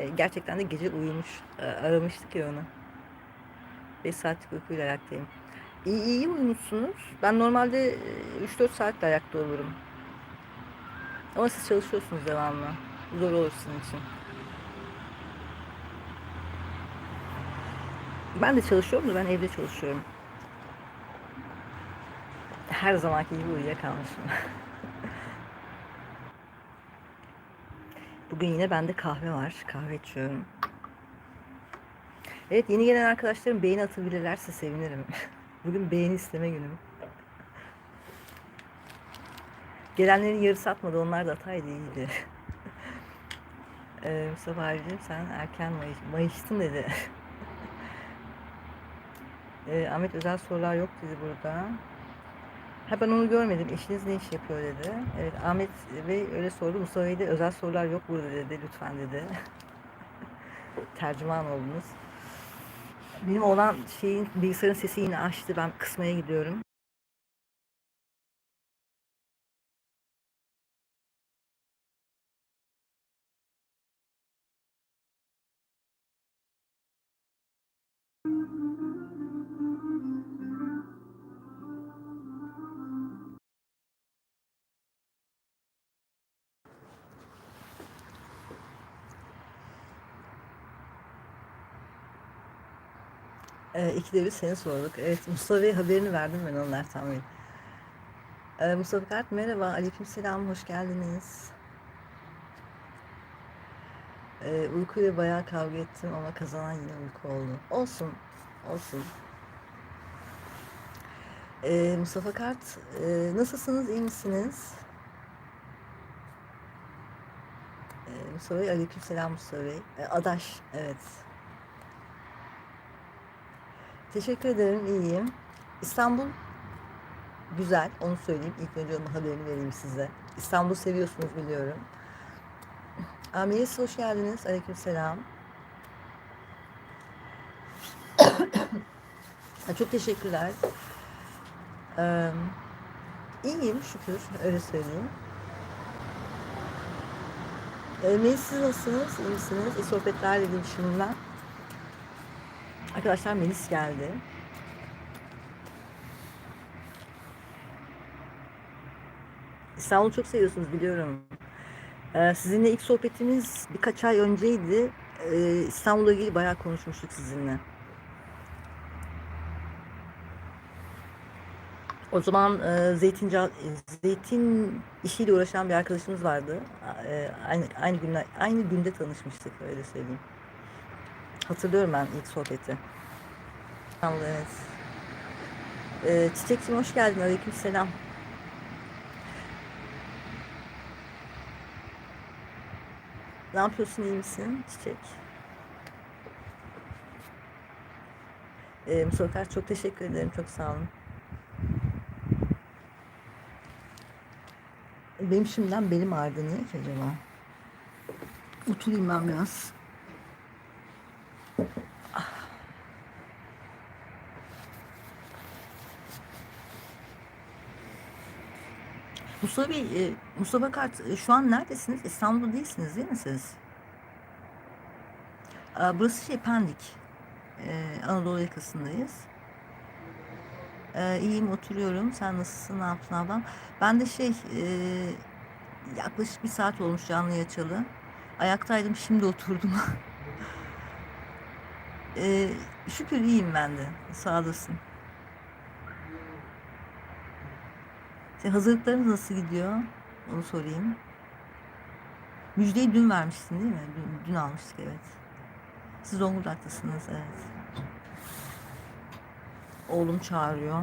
E, gerçekten de gece uyumuş. E, aramıştık ya onu. 5 saatlik uykuyla ayaktayım. İyi, iyi uyumuşsunuz. Ben normalde e, 3-4 saatte ayakta olurum. Ama siz çalışıyorsunuz devamlı. Zor olur sizin için. Ben de çalışıyorum da ben evde çalışıyorum. Her zamanki gibi uyuyakalmışım. Bugün yine bende kahve var. Kahve içiyorum. Evet yeni gelen arkadaşlarım beğeni atabilirlerse sevinirim. Bugün beğeni isteme günüm. Gelenlerin yarısı atmadı. Onlar da ataydı iyiydi. ee, Mustafa abicim sen erken mayış, mayıştın dedi. ee, Ahmet özel sorular yok dedi burada. Ha ben onu görmedim. Eşiniz ne iş yapıyor dedi. Evet Ahmet Bey öyle sordu. Mustafa Bey de özel sorular yok burada dedi. Lütfen dedi. Tercüman oldunuz. Benim olan şeyin bilgisayarın sesi yine açtı. Ben kısmaya gidiyorum. Ee, ikide bir seni sorduk. Evet Mustafa haberini verdim ben onlar tahmin. Ee, Mustafa Kart merhaba. Aleykümselam. Hoş geldiniz. Ee, uykuyla bayağı kavga ettim ama kazanan yine uyku oldu. Olsun. Olsun. Ee, Mustafa Kart e, nasılsınız? iyi misiniz? Ee, Mustafa Bey aleykümselam Mustafa Bey. Ee, Adaş evet. Teşekkür ederim, iyiyim. İstanbul güzel, onu söyleyeyim. İlk önce onun haberini vereyim size. İstanbul seviyorsunuz biliyorum. Amiris hoş geldiniz. Aleykümselam. Ha, Çok teşekkürler. Ee, iyiyim şükür, öyle söyleyeyim. Ee, siz nasılsınız? İyi misiniz? İyi sohbetler dedim şimdiden. Arkadaşlar Melis geldi. İstanbul'u çok seviyorsunuz biliyorum. Ee, sizinle ilk sohbetimiz birkaç ay önceydi. Ee, İstanbul'la ilgili bayağı konuşmuştuk sizinle. O zaman e, zeytin zeytin işiyle uğraşan bir arkadaşımız vardı. E, aynı aynı günler aynı günde tanışmıştık öyle söyleyeyim. Hatırlıyorum ben ilk sohbeti. Evet. Ee, Çiçekçim hoş geldin. Aleyküm selam. Ne yapıyorsun? iyi misin Çiçek? Ee, Mustafa çok teşekkür ederim. Çok sağ olun. Benim şimdiden belim ağrıdı. Niye ki acaba? Oturayım ben biraz. Mustafa Bey, e, Mustafa Kart e, şu an neredesiniz? İstanbul'da değilsiniz değil mi siz? Burası şey Pendik. Ee, Anadolu yakasındayız. Ee, iyiyim oturuyorum. Sen nasılsın? Ne yaptın ablam? Ben de şey e, yaklaşık bir saat olmuş canlı açalı. Ayaktaydım şimdi oturdum. Şükür iyiyim ben de. Sağ olasın. Sen hazırlıklarınız nasıl gidiyor? Onu sorayım. Müjdeyi dün vermiştin değil mi? Dün, dün almıştık evet. Siz Zonguldak'tasınız evet. Oğlum çağırıyor.